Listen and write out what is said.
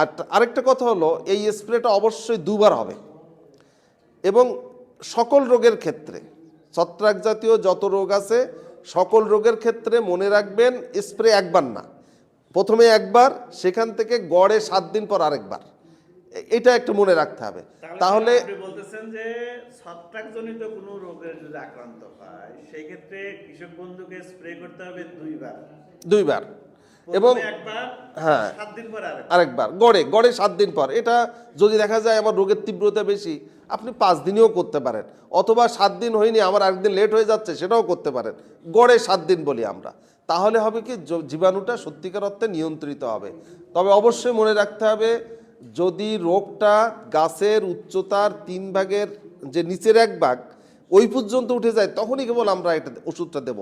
আর আরেকটা কথা হলো এই স্প্রেটা অবশ্যই দুবার হবে। এবং সকল রোগের ক্ষেত্রে ছত্রাক জাতীয় যত রোগ আছে সকল রোগের ক্ষেত্রে মনে রাখবেন স্প্রে একবার না। প্রথমে একবার সেখান থেকে গড়ে সাত দিন পর আরেকবার। এটা একটু মনে রাখতে হবে। তাহলে বলতেছেন যে ছত্রাকজনিত কোনো যদি আক্রান্ত হয় সেই ক্ষেত্রে কৃষক বন্ধুকে স্প্রে করতে হবে দুইবার। দুইবার। এবং একবার হ্যাঁ। সাত দিন আরেকবার। আরেকবার। গড়ে গড়ে সাত দিন পর। এটা যদি দেখা যায় আমার রোগের তীব্রতা বেশি আপনি পাঁচ দিনেও করতে পারেন। অথবা সাত দিন হয়নি আমার আরেকদিন লেট হয়ে যাচ্ছে সেটাও করতে পারেন। গড়ে সাত দিন বলি আমরা। তাহলে হবে কি জীবাণুটা সত্যিকার অর্থে নিয়ন্ত্রিত হবে। তবে অবশ্যই মনে রাখতে হবে যদি রোগটা গাছের উচ্চতার তিন ভাগের যে নিচের এক ভাগ ওই পর্যন্ত উঠে যায় তখনই কেবল আমরা এটা ওষুধটা দেব।